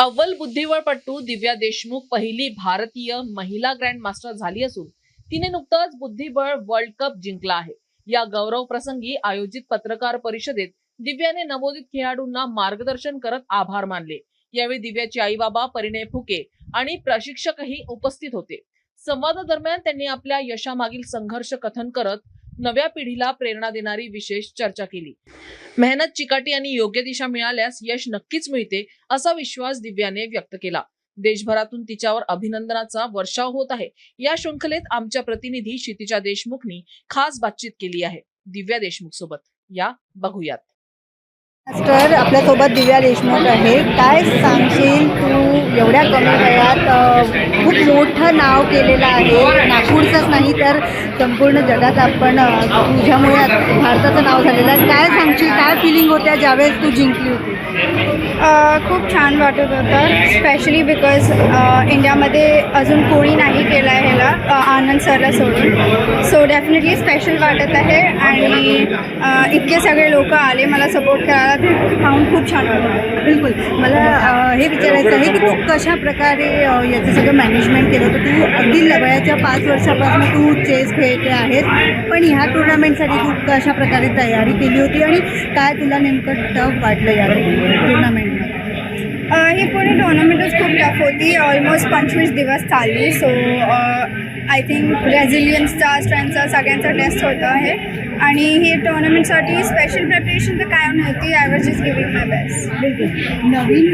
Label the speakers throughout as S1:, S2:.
S1: अव्वल बुद्धिबळपटू दिव्या देशमुख पहिली भारतीय महिला ग्रँड मास्टर झाली असून तिने नुकताच बुद्धिबळ वर्ल्ड कप जिंकला आहे. या गौरव प्रसंगी आयोजित पत्रकार परिषदेत दिव्याने नवोदित खेळाडूंना मार्गदर्शन करत आभार मानले. यावेळी दिव्याचे आई बाबा परिणय फुके आणि प्रशिक्षकही उपस्थित होते. संवादादरम्यान त्यांनी आपल्या यशामागील संघर्ष कथन करत नव्या पिढीला प्रेरणा देणारी विशेष चर्चा केली. मेहनत चिकाटी आणि योग्य दिशा मिळाल्यास यश नक्कीच मिळते असा विश्वास दिव्याने व्यक्त केला. देशभरातून तिच्यावर अभिनंदनाचा वर्षाव होत आहे. या शृंखलेत आमच्या प्रतिनिधी क्षितिजा देशमुखनी खास बातचीत केली आहे. दिव्या देशमुख सोबत. या बघूयात.
S2: मास्टर आपल्यासोबत दिव्या देशमुख आहे. काय सांगशील तू? एवढ्या कमी वयात खूप मोठं नाव केलेलं आहे. नागपूरचंच नाही तर संपूर्ण जगात आपण तुझ्यामुळे भारताचं नाव झालेलं आहे. काय सांगशील? काय फिलिंग होत्या ज्यावेळेस तू जिंकली होती?
S3: खूप छान वाटत होतं स्पेशली बिकॉज इंडियामध्ये अजून कोणी नाही केलं आहे अ, आनंद सरला सोडून. सो डेफिनेटली स्पेशल वाटत आहे आणि इतके सगळे लोक आले मला सपोर्ट करायला. ते पाहून खूप छान वाटतं
S2: बिलकुल. मला हे विचारायचं आहे की तू कशा प्रकारे याचं सगळं मॅनेजमेंट केलं होतं? तू अगदी वयाच्या पाच वर्षापासून तू चेस खेळते आहेस पण ह्या टुर्नामेंटसाठी तू कशा प्रकारे तयारी केली होती? आणि काय तुला नेमकं टफ वाटलं या टुर्नामेंटमध्ये
S3: ही पूर्ण टुर्नामेंटच खूप टफ होती. ऑलमोस्ट पंचवीस दिवस चालली. सो आय थिंक रेझिलियन्सचा स्ट्रेंथचा सगळ्यांचा टेस्ट होता आहे. आणि ही टुर्नामेंटसाठी स्पेशल प्रिपरेशन तर काय नव्हती. I was just giving my best
S2: बिलकुल. नवीन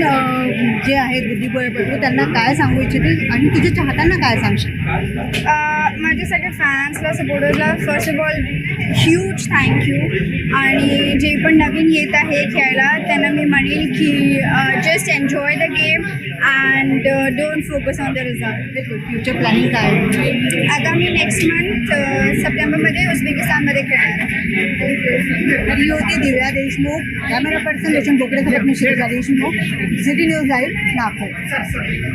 S2: जे आहेत बुद्धिबळपटू त्यांना काय सांगू इच्छिते? आणि तुझ्या चाहत्यांना काय सांगशील?
S3: माझे सगळे फॅन्सला सपोर्टर्सला first of all huge thank you आणि जे पण नवीन येत आहे खेळायला त्यांना मी म्हणेल की just enjoy the game and don't focus on the result
S2: future planning काय? आहे?
S3: आता मी नेक्स्ट मंथ सप्टेंबरमध्ये उझबेकिस्तानमध्ये खेळणार आहे.
S2: ही होती दिव्या देशमुख कॅमेरा पर्सन रोशन बोकडे मी Shrija Deshmukh. City news live Nagpur.